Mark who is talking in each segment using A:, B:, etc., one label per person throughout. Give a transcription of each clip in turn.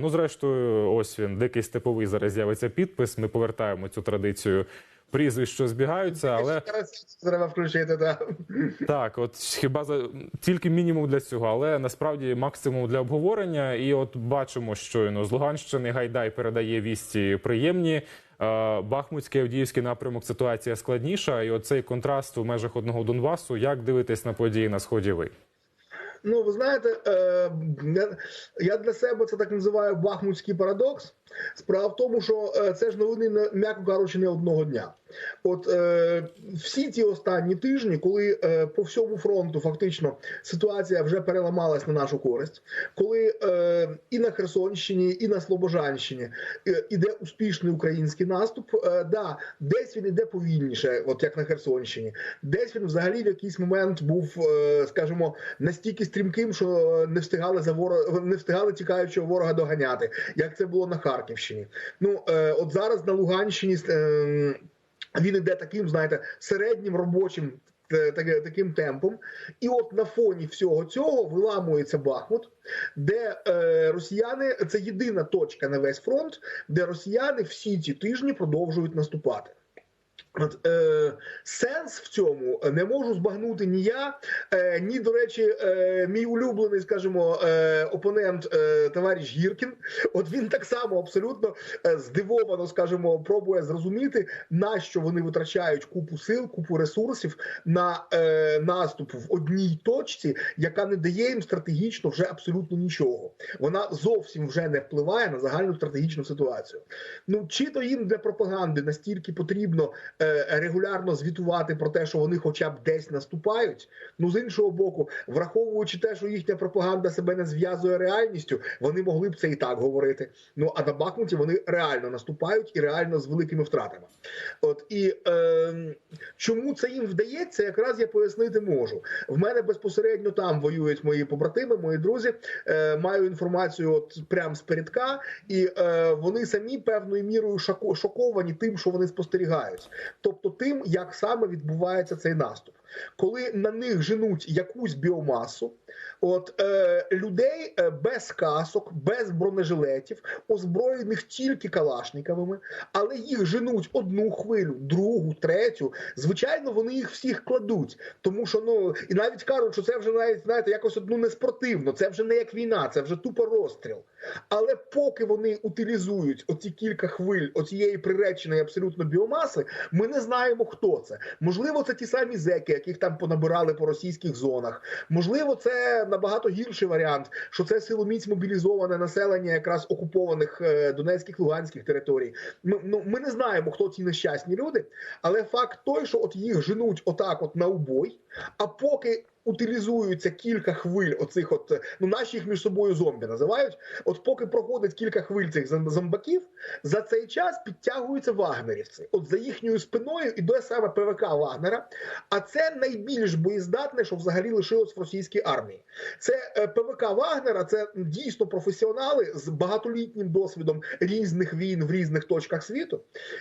A: Ну, зрештою, ось він, дикий степовий зараз з'явиться підпис. Ми повертаємо цю традицію. Прізвищ, що збігаються, але
B: треба включити. Да.
A: так, от хіба за тільки мінімум для цього, але насправді максимум для обговорення. І от бачимо, щойно з Луганщини Гайдай передає вісті приємні. Е, Бахмутський Авдіївський напрямок ситуація складніша, і оцей контраст в межах одного Донбасу. Як дивитесь на події на сході? Ви
B: Ну, ви знаєте, е, я- для себе це так називаю бахмутський парадокс. Справа в тому, що е, це ж новини, м'яко кажучи, не одного дня. От е, всі ті останні тижні, коли е, по всьому фронту фактично ситуація вже переламалась на нашу користь, коли е, і на Херсонщині, і на Слобожанщині е, іде успішний український наступ. Е, да, десь він іде повільніше, от як на Херсонщині, десь він взагалі в якийсь момент був, е, скажімо, настільки стрімким, що не встигали за ворога, не встигали тікаючого ворога доганяти, як це було на Харківщині. Ну е, от зараз на Луганщині. е, він іде таким, знаєте, середнім робочим е, таким темпом. І от на фоні всього цього виламується Бахмут, де е, росіяни це єдина точка на весь фронт, де росіяни всі ці тижні продовжують наступати. От, е, сенс в цьому не можу збагнути ні я, е, ні, до речі, е, мій улюблений, скажімо, е, опонент е, товариш Гіркін. От він так само абсолютно е, здивовано, скажімо, пробує зрозуміти, на що вони витрачають купу сил, купу ресурсів на е, наступ в одній точці, яка не дає їм стратегічно вже абсолютно нічого. Вона зовсім вже не впливає на загальну стратегічну ситуацію. Ну чи то їм для пропаганди настільки потрібно регулярно звітувати про те, що вони хоча б десь наступають. Ну з іншого боку, враховуючи те, що їхня пропаганда себе не зв'язує реальністю, вони могли б це і так говорити. Ну а на Бахмуті вони реально наступають і реально з великими втратами. От і е, чому це їм вдається, якраз я пояснити можу. В мене безпосередньо там воюють мої побратими, мої друзі. Е, маю інформацію от прям з передка, і е, вони самі певною мірою шоко- шоковані тим, що вони спостерігають, тобто тим, як саме відбувається цей наступ, коли на них женуть якусь біомасу. От е, людей е, без касок, без бронежилетів, озброєних тільки калашниковими, але їх женуть одну хвилю, другу, третю. Звичайно, вони їх всіх кладуть, тому що ну і навіть кажуть, що це вже навіть знаєте, якось одну не спортивно, це вже не як війна, це вже тупо розстріл. Але поки вони утилізують оці кілька хвиль оцієї приреченої абсолютно біомаси, ми не знаємо, хто це. Можливо, це ті самі зеки, яких там понабирали по російських зонах. Можливо, це набагато гірший варіант, що це силоміць мобілізоване населення якраз окупованих е, Донецьких Луганських територій. Ми, ну, ми не знаємо, хто ці нещасні люди, але факт той, що от їх женуть отак, от на убой, а поки. Утилізуються кілька хвиль оцих, от ну наші їх між собою зомбі називають. От поки проходить кілька хвиль цих зомбаків, за цей час підтягуються вагнерівці. От за їхньою спиною іде саме ПВК Вагнера. А це найбільш боєздатне, що взагалі лишилось в російській армії. Це е, ПВК Вагнера, це дійсно професіонали з багатолітнім досвідом різних війн в різних точках світу.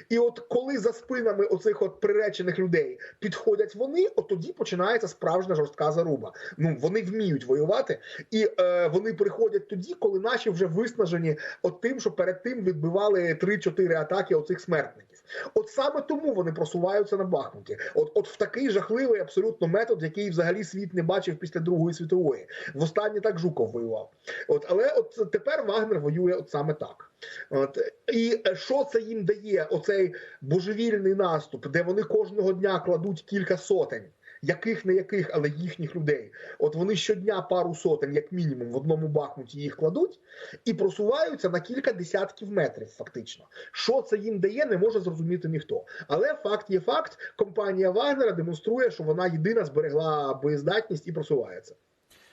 B: І от коли за спинами оцих от приречених людей підходять вони, от тоді починається справжня жорстка заруба. Ну вони вміють воювати, і е, вони приходять тоді, коли наші вже виснажені от тим, що перед тим відбивали 3-4 атаки оцих смертників. От саме тому вони просуваються на Бахмуті. От, от в такий жахливий абсолютно метод, який взагалі світ не бачив після Другої світової. Востаннє так Жуков воював. От, але от тепер Вагнер воює от саме так. От і е, що це їм дає? Оцей божевільний наступ, де вони кожного дня кладуть кілька сотень. Яких не яких, але їхніх людей. От вони щодня пару сотень, як мінімум, в одному бахмуті їх кладуть і просуваються на кілька десятків метрів. Фактично, що це їм дає, не може зрозуміти ніхто. Але факт є факт. Компанія Вагнера демонструє, що вона єдина зберегла боєздатність і просувається.